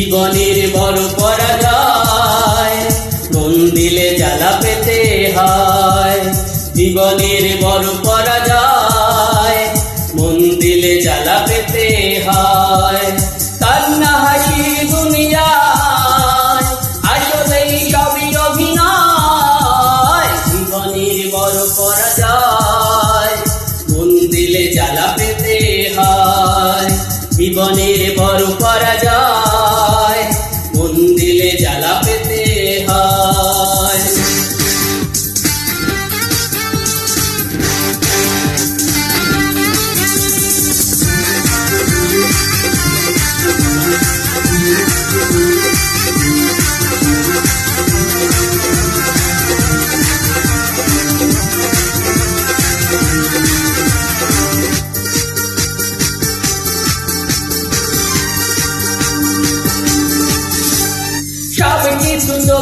জীবনের বড় পরাজয় মন দিলে জ্বালা পেতে হয়। জীবনের বড় পরাজয়, মন দিলে জ্বালা পেতে হয়। কান্না, হাসি, দুনিয়ায়, আসলেই সবই অভিনয়। জীবনের বড় পরাজয়, মন দিলে জ্বালা পেতে হয়। জীবনের বড় পরাজয়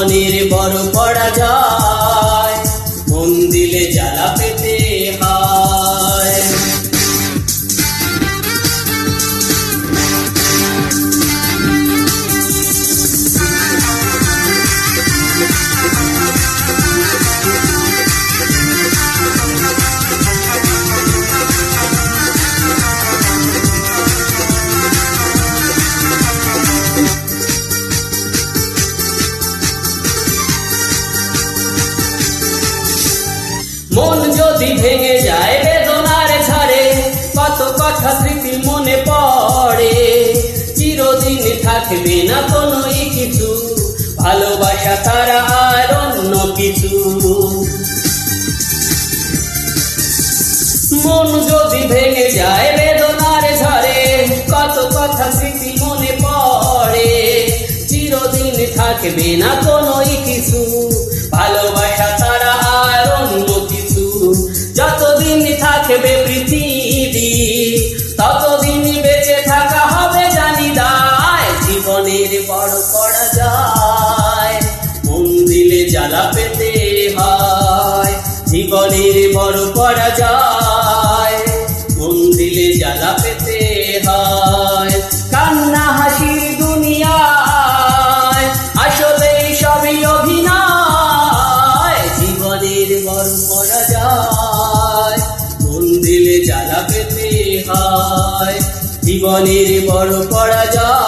জীবনের বড় পরাজয়। মন যদি ভেঙে যায় বেদনার ঝাড়ে কত কথা স্মৃতি মনে পড়ে। চিরদিন থাকবে না কোনোই কিছু, ভালোবাসা তারা আর অন্য কিছু। মন যদি ভেঙে যায় বেদনার ঝরে কত কথা স্মৃতি মনে পড়ে। চিরদিন থাকবে না বড় করা যায়। মন দিলে জ্বালা পেতে হয়। কান্না হাসি দুনিয়ায়। আসলে সবই অভিনয়। জীবনের বড় করা যায়। মন দিলে জ্বালা পেতে হয়। জীবনের বড় করা যায়।